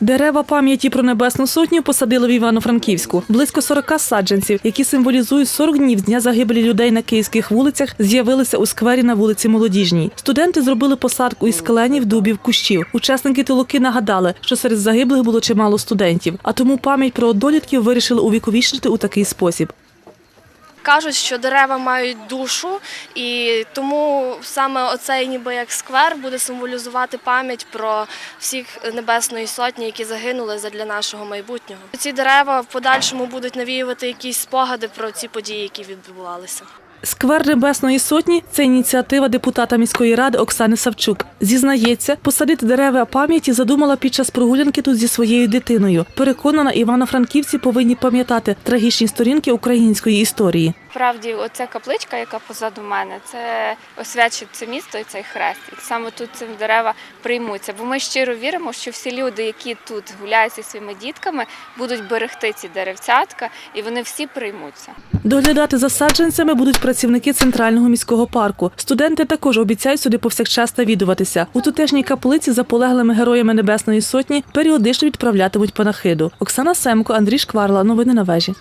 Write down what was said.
Дерева пам'яті про небесну сотню посадили в Івано-Франківську. Близько 40 саджанців, які символізують 40 днів з дня загибелі людей на київських вулицях, з'явилися у сквері на вулиці Молодіжній. Студенти зробили посадку із кленів, дубів, кущів. Учасники толоки нагадали, що серед загиблих було чимало студентів, а тому пам'ять про однолітків вирішили увіковічнити у такий спосіб. Кажуть, що дерева мають душу, і тому саме оцей ніби як сквер буде символізувати пам'ять про всіх небесної сотні, які загинули задля нашого майбутнього. Ці дерева в подальшому будуть навіювати якісь спогади про ці події, які відбувалися. Сквер Небесної сотні це ініціатива депутата міської ради Оксани Савчук. Зізнається, посадити дерева пам'яті задумала під час прогулянки тут зі своєю дитиною. Переконана, івано-франківці повинні пам'ятати трагічні сторінки української історії. Справді, оця капличка, яка позаду мене, це освячить це місто і цей хрест. І саме тут цим дерева приймуться. Бо ми щиро віримо, що всі люди, які тут гуляють зі своїми дітками, будуть берегти ці деревцятка, і вони всі приймуться. Доглядати за саджанцями будуть працівники центрального міського парку. Студенти також обіцяють сюди повсякчас навідуватися. У тутешній каплиці за полеглими героями Небесної сотні періодично відправлятимуть панахиду. Оксана Семко, Андрій Шкварла. Новини на вежі.